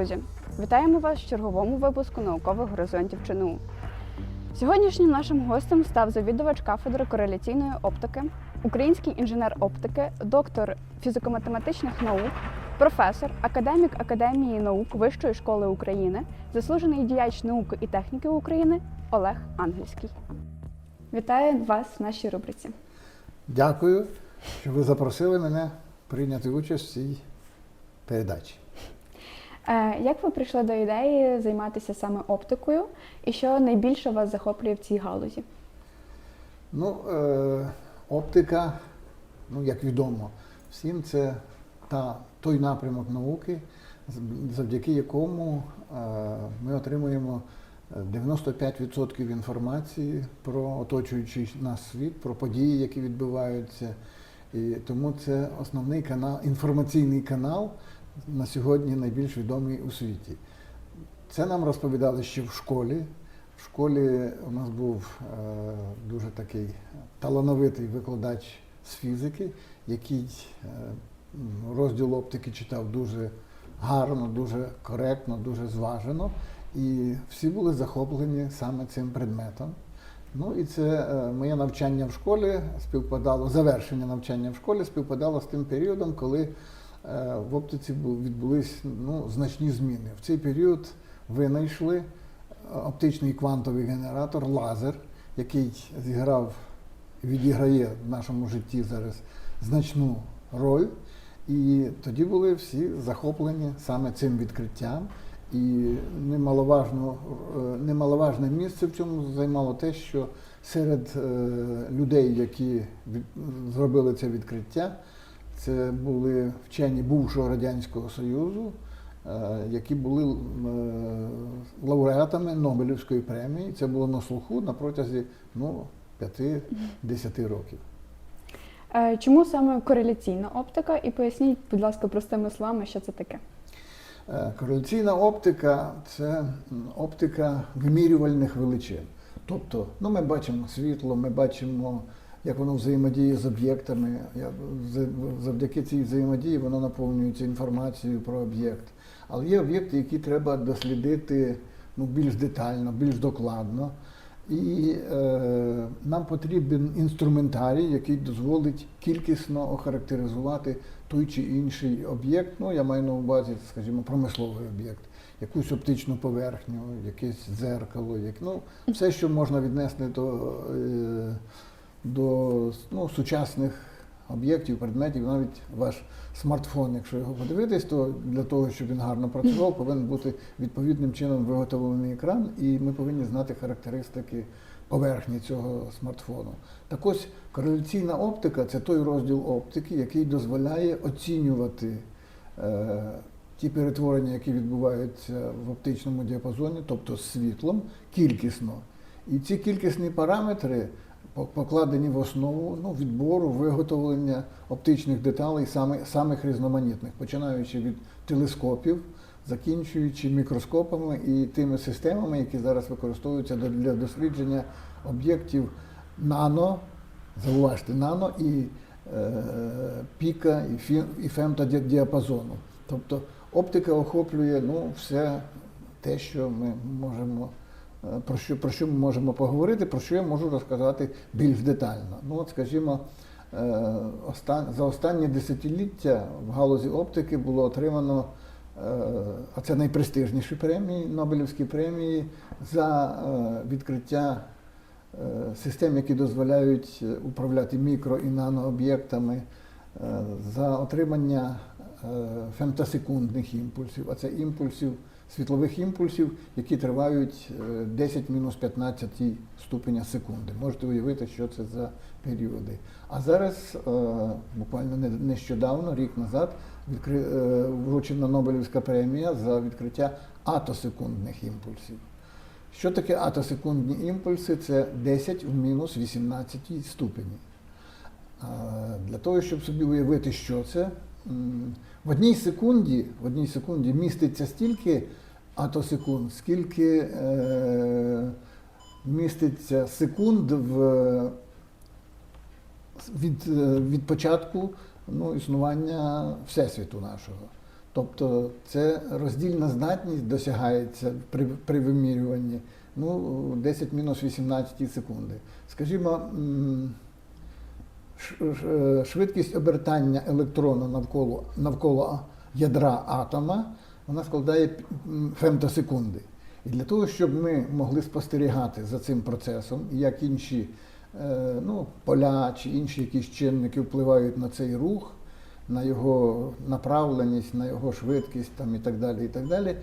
друзі! Вітаємо вас в черговому випуску наукових горизонтів ЧНУ. Сьогоднішнім нашим гостем став завідувач кафедри кореляційної оптики, український інженер оптики, доктор фізико-математичних наук, професор, академік Академії наук Вищої школи України, заслужений діяч науки і техніки України Олег Ангельський. Вітаю вас в нашій рубриці. Дякую, що ви запросили мене прийняти участь в цій передачі. Е, Як ви прийшли до ідеї займатися саме оптикою, і що найбільше вас захоплює в цій галузі? Ну, е, оптика, ну як відомо, всім це та, той напрямок науки, завдяки якому е, ми отримуємо е, 95% інформації про оточуючий нас світ, про події, які відбуваються. І тому це основний канал, інформаційний канал на сьогодні найбільш відомий у світі. Це нам розповідали ще в школі. В школі у нас був е, дуже такий талановитий викладач з фізики, який е, розділ оптики читав дуже гарно, дуже коректно, дуже зважено. І всі були захоплені саме цим предметом. Ну і це е, моє навчання в школі співпадало, завершення навчання в школі співпадало з тим періодом, коли в оптиці відбулись ну, значні зміни. В цей період винайшли е, оптичний квантовий генератор лазер, який зіграв відіграє в нашому житті зараз значну роль. І тоді були всі захоплені саме цим відкриттям. І немаловажно, е, немаловажне місце в цьому займало те, що серед е, людей, які зробили це відкриття, це були вчені бувшого Радянського Союзу, е, які були е, лауреатами Нобелівської премії. Це було на слуху на протязі ну, 5-10 років. Е, Чому саме кореляційна оптика? І поясніть, будь ласка, простими словами, що це таке. Кореляційна оптика це оптика вимірювальних величин. Тобто, ну, ми бачимо світло, ми бачимо, як воно взаємодіє з об'єктами. Завдяки цій взаємодії воно наповнюється інформацією про об'єкт. Але є об'єкти, які треба дослідити ну, більш детально, більш докладно. І е, нам потрібен інструментарій, який дозволить кількісно охарактеризувати той чи інший об'єкт. Ну, я маю на увазі, скажімо, промисловий об'єкт, якусь оптичну поверхню, якесь дзеркало, як, ну, все, що можна віднести до, е, до ну, сучасних об'єктів, предметів, навіть ваш смартфон, якщо його подивитись, то для того, щоб він гарно працював, повинен бути відповідним чином виготовлений екран, і ми повинні знати характеристики поверхні цього смартфону. Так ось кореляційна оптика це той розділ оптики, який дозволяє оцінювати е, ті перетворення, які відбуваються в оптичному діапазоні, тобто з світлом, кількісно. І ці кількісні параметри покладені в основу ну, відбору, виготовлення оптичних деталей саме, самих різноманітних, починаючи від телескопів, закінчуючи мікроскопами і тими системами, які зараз використовуються для дослідження об'єктів нано, зауважте, нано і е, піка, і, фі, і фемтодіапазону. Тобто оптика охоплює ну, все те, що ми можемо. Е, Про що, про що ми можемо поговорити, про що я можу розказати більш детально. Ну, от, скажімо, е, за останні десятиліття в галузі оптики було отримано, е, а це найпрестижніші премії, Нобелівські премії за е, відкриття е, систем, які дозволяють е, управляти мікро і нанооб'єктами, е, за отримання е, фемтосекундних імпульсів, а це імпульсів, світлових імпульсів, які тривають е, 10 мінус 15 ступеня секунди. Можете уявити, що це за періоди. А зараз, е, буквально не- нещодавно, рік назад, е, вручена Нобелівська премія за відкриття атосекундних імпульсів. Що таке атосекундні імпульси? Це 10 в мінус 18 ступені. Для того, щоб собі уявити, що це, в одній секунді, в одній секунді міститься стільки атосекунд, скільки е, міститься секунд в, від, від початку ну, існування Всесвіту нашого. Тобто це роздільна здатність досягається при, при вимірюванні ну, 10 мінус 18 секунди. Скажімо, е, швидкість обертання електрона навколо, навколо ядра атома вона складає фемтосекунди. І для того, щоб ми могли спостерігати за цим процесом, як інші е, ну, поля чи інші якісь чинники впливають на цей рух, на його направленість, на його швидкість там, і так далі. І так далі.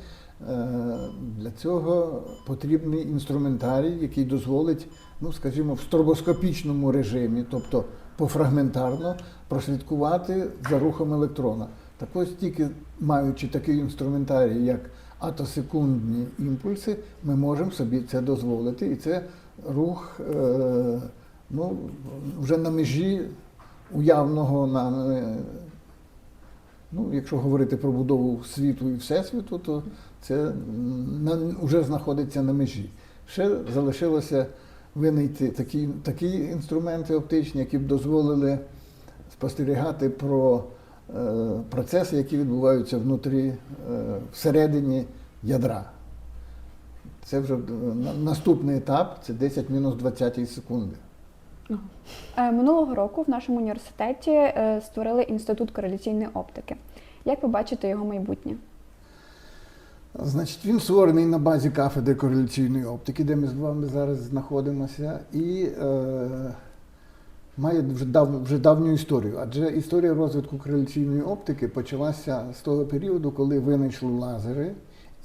Е, Для цього потрібний інструментарій, який дозволить, ну, скажімо, в стробоскопічному режимі, тобто пофрагментарно, прослідкувати за рухом електрона. Так ось тільки маючи такий інструментарій, як атосекундні імпульси, ми можемо собі це дозволити. І це рух е, ну, вже на межі уявного на. е, Ну, якщо говорити про будову світу і всесвіту, то це вже знаходиться на межі. Ще залишилося винайти такі, такі інструменти оптичні, які б дозволили спостерігати про процеси, які відбуваються внутрі, е, всередині ядра. Це вже е, наступний етап це 10 мінус 20 секунди. Е, Минулого року в нашому університеті е, створили інститут кореляційної оптики. Як ви бачите його майбутнє? Значить, він створений на базі кафедри кореляційної оптики, де ми з вами зараз знаходимося, і е, має вже, дав, вже давню історію. Адже історія розвитку кореляційної оптики почалася з того періоду, коли винайшли лазери,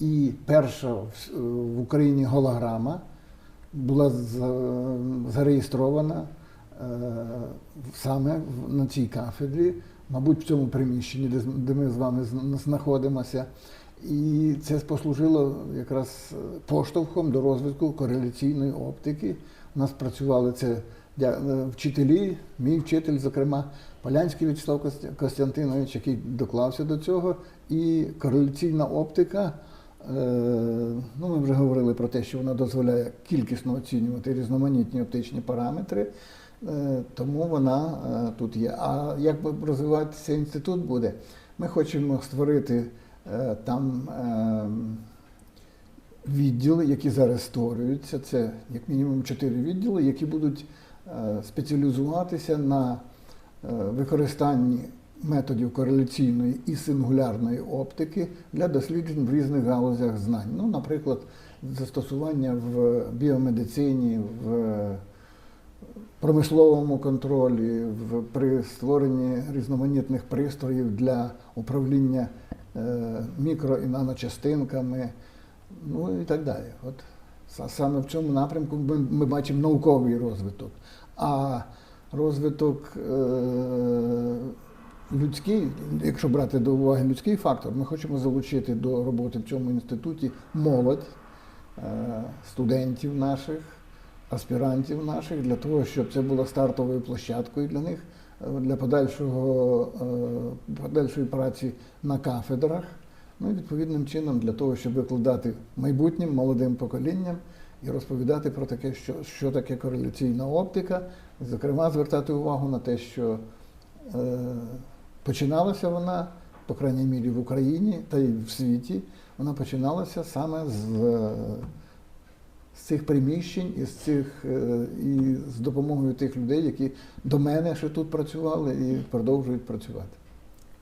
і перша в, в Україні голограма була зареєстрована е, саме на цій кафедрі, мабуть, в цьому приміщенні, де, ми з вами знаходимося. І це послужило якраз е, поштовхом до розвитку кореляційної оптики. У нас працювали це е, вчителі, мій вчитель, зокрема, Полянський Вячеслав Костянтинович, який доклався до цього. І кореляційна оптика, е, ну ми вже говорили про те, що вона дозволяє кількісно оцінювати різноманітні оптичні параметри. Е, Тому вона е, тут є. А як розвиватися інститут буде? Ми хочемо створити е, там е, відділи, які зараз створюються. Це як мінімум чотири відділи, які будуть е, спеціалізуватися на е, використанні методів кореляційної і сингулярної оптики для досліджень в різних галузях знань. Ну, наприклад, застосування в біомедицині, в промисловому контролі, в, при створенні різноманітних пристроїв для управління е, мікро і наночастинками, ну і так далі. От саме в цьому напрямку ми, ми бачимо науковий розвиток. А розвиток е, людський, якщо брати до уваги людський фактор, ми хочемо залучити до роботи в цьому інституті молодь, е, студентів наших, аспірантів наших, для того, щоб це було стартовою площадкою для них, е, для подальшого, е, подальшої праці на кафедрах. Ну і відповідним чином для того, щоб викладати майбутнім молодим поколінням і розповідати про таке, що, що таке кореляційна оптика, зокрема, звертати увагу на те, що е, починалася вона, по крайній мірі, в Україні та й в світі, вона починалася саме з, е, з цих приміщень і з цих е, і з допомогою тих людей, які до мене ще тут працювали і продовжують працювати.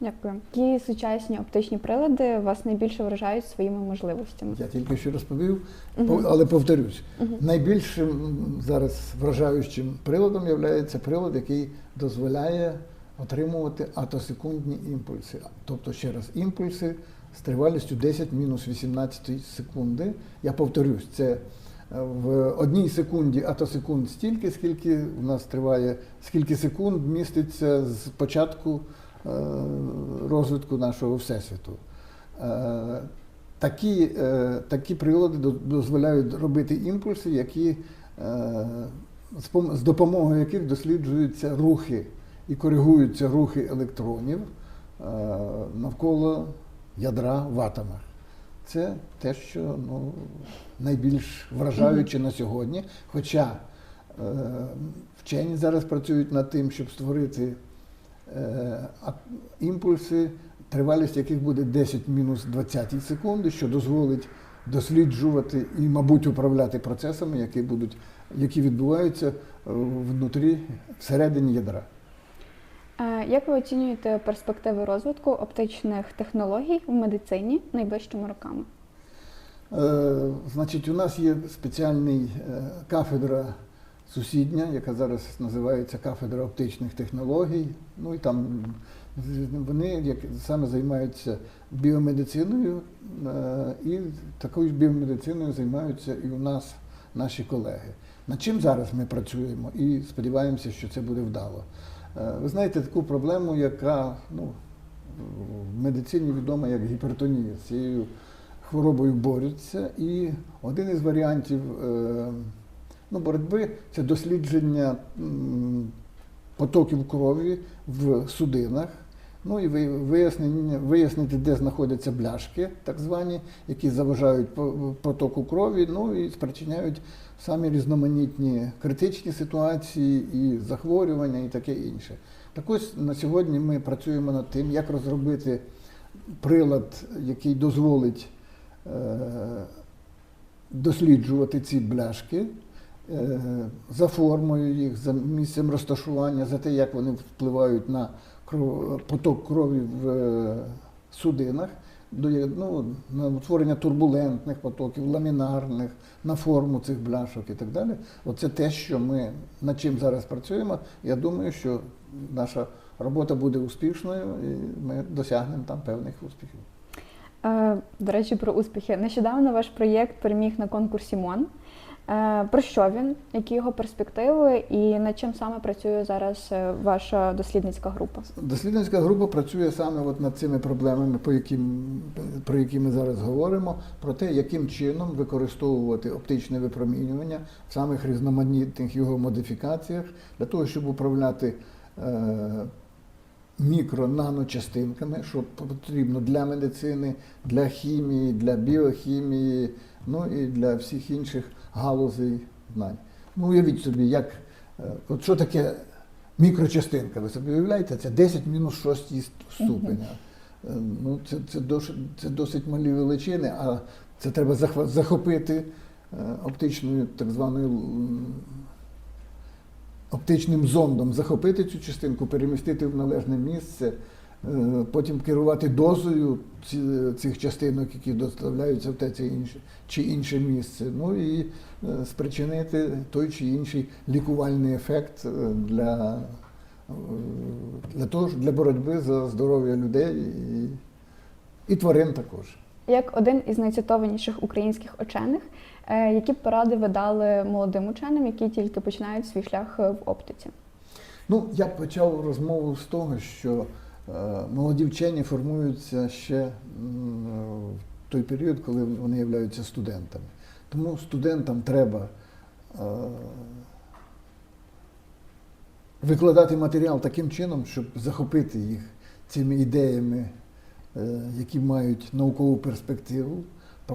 Дякую. Які сучасні оптичні прилади вас найбільше вражають своїми можливостями? Я тільки що розповів, по- але повторюсь, Мгм. найбільшим зараз вражаючим приладом є прилад, який дозволяє отримувати атосекундні імпульси. Тобто, ще раз, імпульси з тривалістю 10 мінус 18 секунди. Я повторюсь, це е, в одній секунді атосекунд стільки, скільки у нас триває, скільки секунд міститься з початку розвитку нашого всесвіту. Е, Такі, е, такі прилади дозволяють робити імпульси, які, е, з допомогою яких досліджуються рухи і коригуються рухи електронів е, навколо ядра в атомах. Це те, що ну, найбільш вражаюче на сьогодні. Хоча е, вчені зараз працюють над тим, щоб створити е, імпульси тривалість яких буде 10 мінус 20 секунди, що дозволить досліджувати і, мабуть, управляти процесами, які будуть, які відбуваються е, внутрі, всередині ядра. Е, Як ви оцінюєте перспективи розвитку оптичних технологій в медицині найближчими роками? Е, Значить, у нас є спеціальний е, кафедра сусідня, яка зараз називається кафедра оптичних технологій. Ну і там вони як саме займаються біомедициною, е, і такою ж біомедициною займаються і у нас наші колеги. Над чим зараз ми працюємо і сподіваємося, що це буде вдало. Е, Ви знаєте таку проблему, яка ну, в медицині відома як гіпертонія. З цією хворобою борються. І один із варіантів е, ну, боротьби це дослідження потоків крові в судинах. Ну і вияснення, вияснити, де знаходяться бляшки, так звані, які заважають потоку крові, ну і спричиняють самі різноманітні критичні ситуації і захворювання, і таке інше. Так ось на сьогодні ми працюємо над тим, як розробити прилад, який дозволить е, досліджувати ці бляшки за формою їх, за місцем розташування, за те, як вони впливають на поток крові в е, судинах, до, ну, на утворення турбулентних потоків, ламінарних, на форму цих бляшок і так далі. Оце те, що ми над чим зараз працюємо. Я думаю, що наша робота буде успішною і ми досягнемо там певних успіхів. Е, До речі, про успіхи. Нещодавно ваш проєкт переміг на конкурсі МОН. Е, Про що він? Які його перспективи і над чим саме працює зараз е, ваша дослідницька група? Дослідницька група працює саме от над цими проблемами, по яким, про які ми зараз говоримо, про те, яким чином використовувати оптичне випромінювання в самих різноманітних його модифікаціях для того, щоб управляти е, мікро-наночастинками, що потрібно для медицини, для хімії, для біохімії, ну і для всіх інших галузей знань. Ну, уявіть собі, як, е, от що таке мікрочастинка. Ви собі уявляєте, це 10 мінус 6 ступеня. Е, Ну, це, це, досить, це досить малі величини, а це треба захопити е, оптичною так званою оптичним зондом, захопити цю частинку, перемістити в належне місце, потім керувати дозою цих частинок, які доставляються в те чи інше, чи інше місце. Ну і е, спричинити той чи інший лікувальний ефект е, для, е, для, того, для боротьби за здоров'я людей і, і тварин також. Як один із найцитованіших українських учених, е, які поради ви дали молодим ученим, які тільки починають свій шлях е, в оптиці? Ну, я почав розмову з того, що е, молоді вчені формуються ще в той період, коли вони являються студентами. Тому студентам треба е, викладати матеріал таким чином, щоб захопити їх цими ідеями, е, які мають наукову перспективу,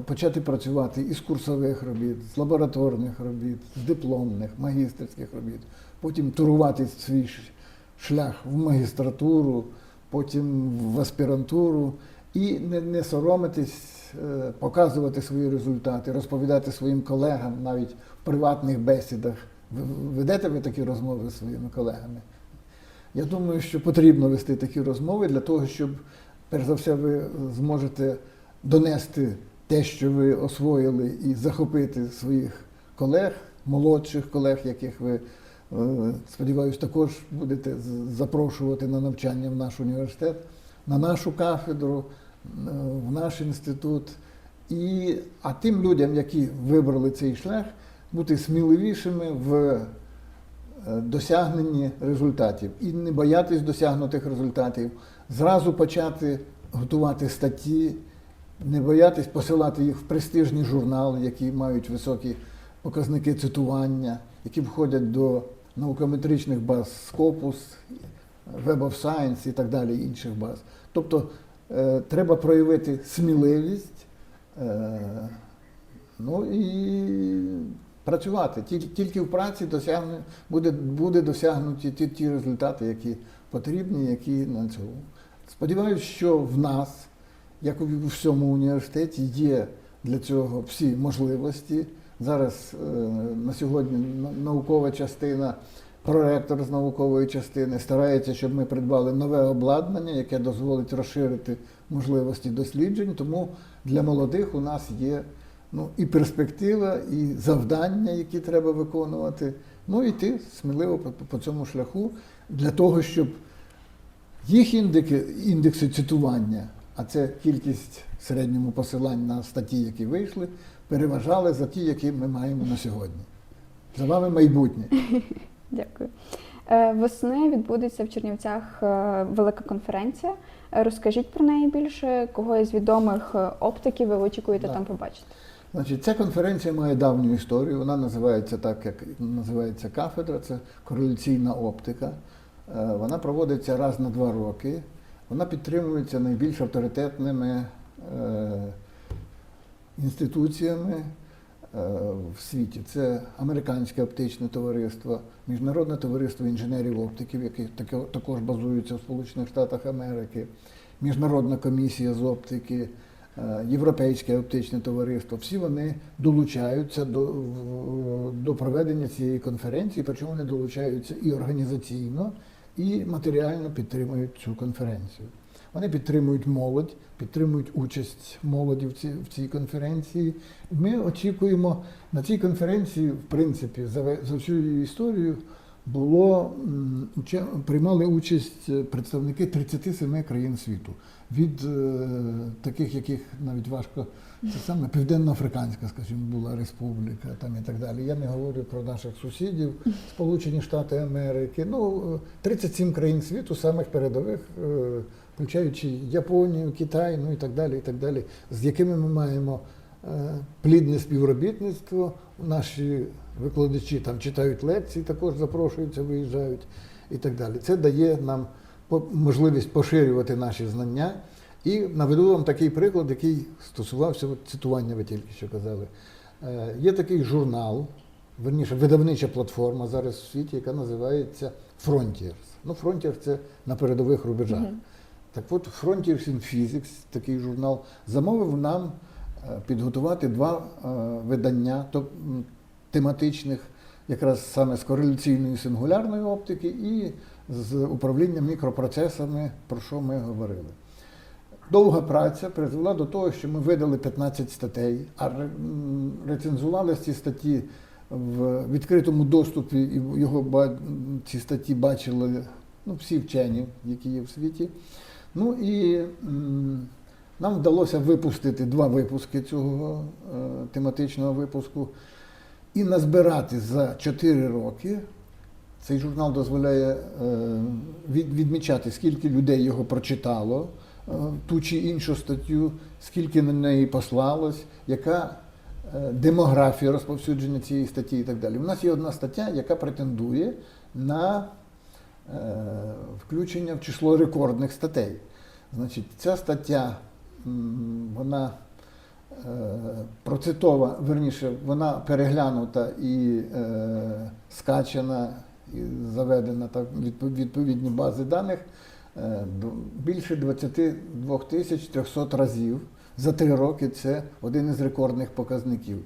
почати працювати із курсових робіт, з лабораторних робіт, з дипломних, магістерських робіт, потім турувати свій шлях в магістратуру, потім в аспірантуру і не, не соромитись, е, показувати свої результати, розповідати своїм колегам навіть в приватних бесідах. Ви ведете ви такі розмови зі своїми колегами? Я думаю, що потрібно вести такі розмови для того, щоб, перш за все, ви зможете донести те, що ви освоїли, і захопити своїх колег, молодших колег, яких ви, е, сподіваюся, також будете запрошувати на навчання в наш університет, на нашу кафедру, е, в наш інститут. І, а тим людям, які вибрали цей шлях, бути сміливішими в е, досягненні результатів і не боятись досягнутих результатів, зразу почати готувати статті, не боятись посилати їх в престижні журнали, які мають високі показники цитування, які входять до наукометричних баз Scopus, Web of Science і так далі, інших баз. Тобто е, треба проявити сміливість, е, ну і працювати. Тільки, в праці досягне, буде, буде досягнуті ті, ті результати, які потрібні, які на цьому. Сподіваюсь, що в нас, як у всьому університеті, є для цього всі можливості. Зараз е, на сьогодні наукова частина, проректор з наукової частини старається, щоб ми придбали нове обладнання, яке дозволить розширити можливості досліджень. Тому для молодих у нас є ну, і перспектива, і завдання, які треба виконувати. Ну і йти сміливо по, по цьому шляху для того, щоб їх індики, індекси цитування, а це кількість в середньому посилань на статті, які вийшли, переважали за ті, які ми маємо на сьогодні. За вами майбутнє. Дякую. Е, Восени відбудеться в Чернівцях е, велика конференція. Розкажіть про неї більше, кого із відомих е, оптиків ви очікуєте Да. там побачити. Значить, ця конференція має давню історію. Вона називається так, як називається кафедра, це кореляційна оптика. Вона проводиться раз на два роки. Вона підтримується найбільш авторитетними е, інституціями е, в світі. Це Американське оптичне товариство, Міжнародне товариство інженерів оптиків, таке- також базується в Сполучених Штатах Америки, Міжнародна комісія з оптики, е, Європейське оптичне товариство. Всі вони долучаються до, до проведення цієї конференції, причому вони долучаються і організаційно, і матеріально підтримують цю конференцію. Вони підтримують молодь, підтримують участь молоді в цій, в цій конференції. Ми очікуємо на цій конференції, в принципі, за, за всю історію було приймали участь е, представники 37 країн світу. Від е, таких, яких навіть важко це саме Південно-Африканська, скажімо, була республіка там і так далі. Я не говорю про наших сусідів, Сполучені Штати Америки. Ну, е, 37 країн світу, самих передових, е, включаючи Японію, Китай, ну і так далі, і так далі, з якими ми маємо е, плідне співробітництво. Наші викладачі там читають лекції, також запрошуються, виїжджають і так далі. Це дає нам можливість поширювати наші знання. І наведу вам такий приклад, який стосувався от цитування, ви тільки що казали. Е, Є такий журнал, верніше, видавнича платформа зараз у світі, яка називається Frontiers. Ну, Frontiers – це на передових рубежах. Мгм. Так от Frontiers in Physics, такий журнал, замовив нам е, підготувати два е, видання тематичних, якраз саме з кореляційної сингулярної оптики і з управлінням мікропроцесами, про що ми говорили. Довга праця призвела до того, що ми видали 15 статей, а рецензували ці статті в відкритому доступі, і його ці статті бачили ну, всі вчені, які є в світі. Ну і нам вдалося випустити два випуски цього е, тематичного випуску і назбирати за 4 роки. Цей журнал дозволяє е, від, відмічати, скільки людей його прочитало, е, ту чи іншу статтю, скільки на неї послалось, яка е, демографія розповсюдження цієї статті і так далі. У нас є одна стаття, яка претендує на е, включення в число рекордних статей. Значить, ця стаття, вона е, процитова, верніше, вона переглянута і е, скачана, і заведена так, відповідні бази даних е, більше 22 тисяч 300 разів. За три роки це один із рекордних показників.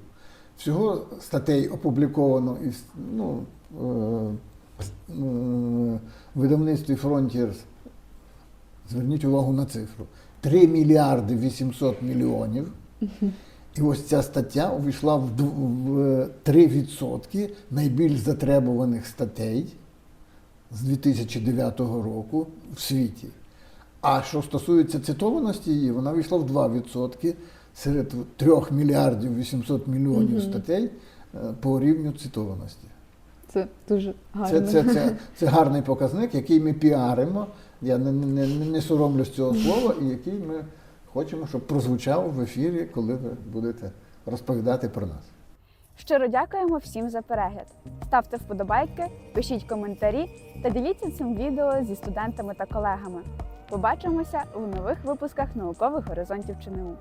Всього статей опубліковано із ну, видавництві Frontiers. Зверніть увагу на цифру. 3 мільярди 800 мільйонів. І ось ця стаття увійшла в 3% найбільш затребуваних статей з 2009 року в світі. А що стосується цитованості її, вона вийшла в 2% серед 3 мільярдів 800 мільйонів Мгм. статей е, по рівню цитованості. Це дуже гарно. Це, це, це, це гарний показник, який ми піаримо. Я не, не, не, соромлюсь цього слова, і який ми хочемо, щоб прозвучав в ефірі, коли ви будете розповідати про нас. Щиро дякуємо всім за перегляд. Ставте вподобайки, пишіть коментарі та діліться цим відео зі студентами та колегами. Побачимося у нових випусках наукових горизонтів ЧНУ.